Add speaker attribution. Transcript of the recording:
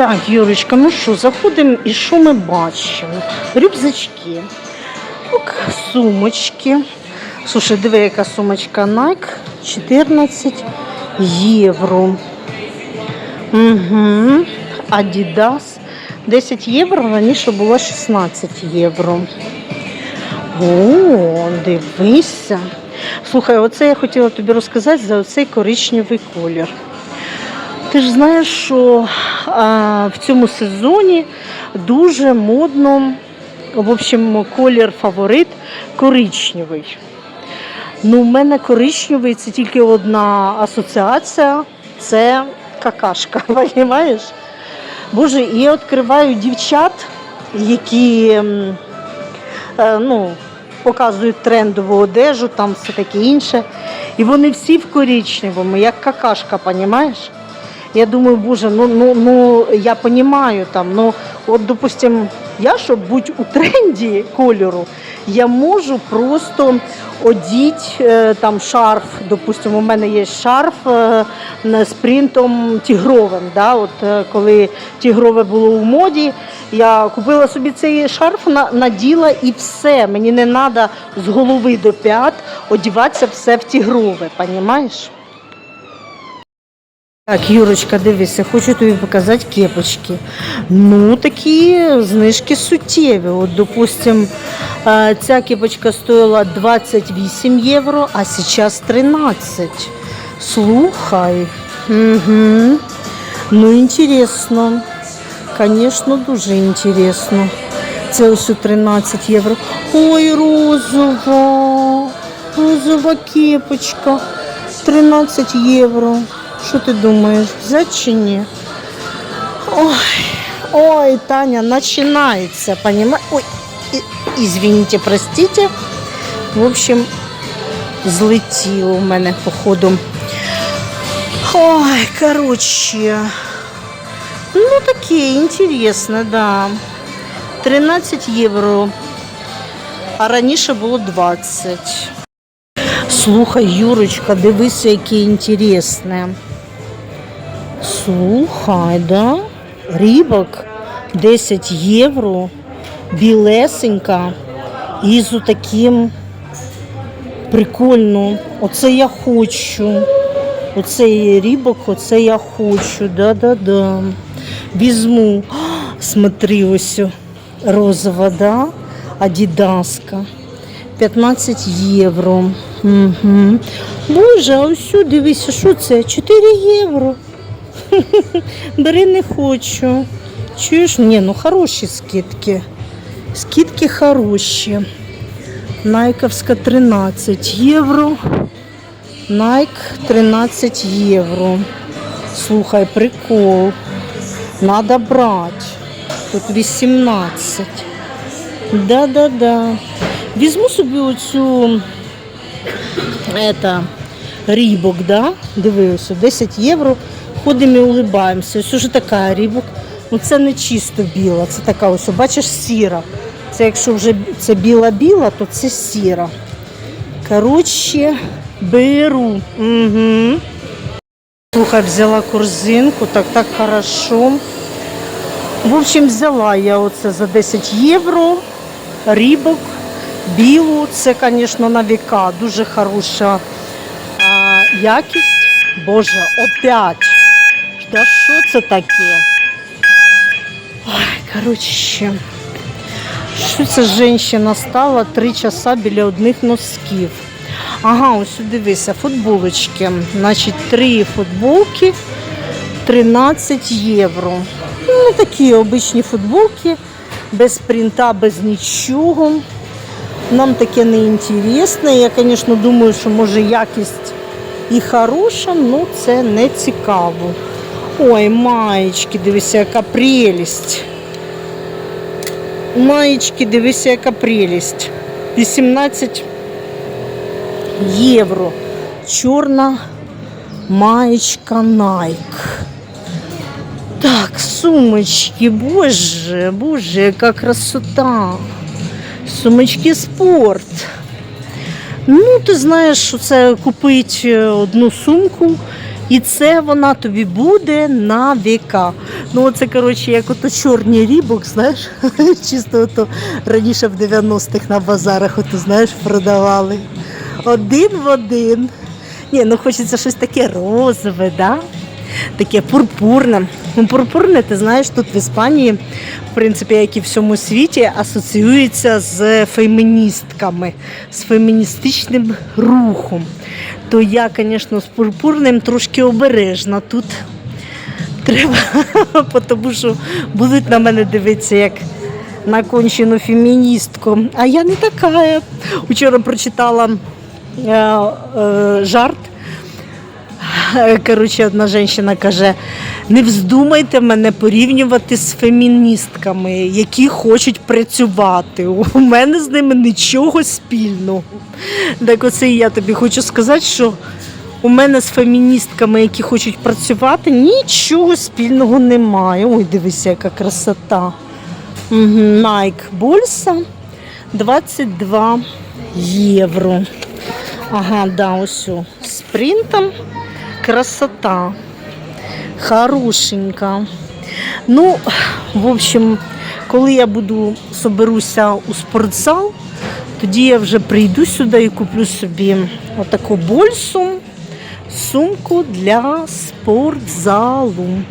Speaker 1: Так, Юрочка, ну що, заходимо і що ми бачимо? Рюкзачки, сумочки. Слушай, диви, яка сумочка Nike 14 євро. Угу. Adidas 10 євро, раніше було 16 євро. О, дивися. Слухай, оце я хотіла тобі розказати за цей коричневий колір. Ти ж знаєш, що а, в цьому сезоні дуже модно, в общем, колір фаворит коричневий. Ну, в мене коричневий це тільки одна асоціація це какашка, розумієш? Боже, і я відкриваю дівчат, які е, ну, показують трендову одежу, там все таке інше. І вони всі в коричневому, як какашка, розумієш? Я думаю, боже, ну, ну, ну я розумію там, ну от, допустим, я, щоб бути у тренді кольору, я можу просто одіти е, там шарф. Допустим, у мене є шарф е, з принтом тігровим. Да? От, е, коли тігрове було у моді, я купила собі цей шарф, на- наділа і все. Мені не треба з голови до п'ят одіватися все в тігрове, розумієш? Так, Юрочка, дивися, хочу тобі показати кепочки. Ну, такі знижки суттєві. От, допустим, ця кепочка стоїла 28 євро, а зараз 13. Слухай. Угу. Ну, інтересно. Звісно, дуже інтересно. Це ось у 13 євро. Ой, розова. Розова кепочка. 13 євро. Що ти думаєш, взяти чи ні? Ой, ой, Таня, починається, понимаешь? Ой, извините, простите. В общем, злетіло у мене походу. Ой, короче. Ну, таке інтересне, да. 13 євро. А раніше було 20. Слухай, Юрочка, дивися, яке інтересне. Слухай, да? Рібок 10 євро, білесенька і з таким прикольно. Оце я хочу. Оцей рібок, оце я хочу. Да-да-да. Візьму. Смотри, ось розова, да? Адідаска. 15 євро. Угу. Боже, а сюди, дивися, що це? 4 євро. Бери не хочу. Чуєш? Ні, ну хороші скидки. Скидки хороші. Найковська 13 євро. Найк 13 євро. Слухай, прикол. Надо брати. Тут 18. Да-да-да. Візьму собі оцю это, рібок, да? Дивися, 10 євро. Ходимо і улибаємося. Ось уже така рібок. Ну це не чисто біла, це така ось, бачиш, сіра. Це якщо вже це біла-біла, то це сіра. Коротше, беру. Угу. Слухай, взяла корзинку, так так хорошо. В общем, взяла я оце за 10 євро. Рібок, білу. Це, звісно, на віка. Дуже хороша якість. Боже, опять. Да що це таке? Ой, коротше. Що ця жінка стала три часа біля одних носків. Ага, ось дивися, футболочки. Значить, три футболки 13 євро. Ну, такі обичні футболки, без принта, без нічого. Нам таке не інтересне. Я, звісно, думаю, що може якість і хороша, але це не цікаво. Ой, маєчки, дивися, яка прелість. Маєчки, дивися, яка прелість. 18 євро. Чорна маєчка Nike. Так, сумочки, боже, боже, яка красота. Сумочки спорт. Ну, ти знаєш, що це купити одну сумку І це вона тобі буде на віка. Ну, це, коротше, як ото чорний рібок, знаєш, чисто ото раніше в 90-х на базарах, ото, знаєш, продавали. Один в один. Ні, ну хочеться щось таке розове, да? Таке пурпурне. Ну, пурпурне, ти знаєш, тут в Іспанії, в принципі, як і в всьому світі, асоціюється з феміністками, з феміністичним рухом. То я, звісно, з пурпурним трошки обережна тут. Треба, тому що будуть на мене дивитися як на кончену феміністку. А я не така. Вчора прочитала е, е, жарт. Коротше, одна жінка каже: не вздумайте мене порівнювати з феміністками, які хочуть працювати. У мене з ними нічого спільного. Так оце і я тобі хочу сказати, що у мене з феміністками, які хочуть працювати, нічого спільного немає. Ой, дивися, яка красота. Nike Больса 22 євро. Ага, да, ось з принтом. Красота. Хорошенька. Ну, в общем, коли я буду соберуся у спортзал, тоді я вже прийду сюди і куплю собі отаку больсу, сумку для спортзалу.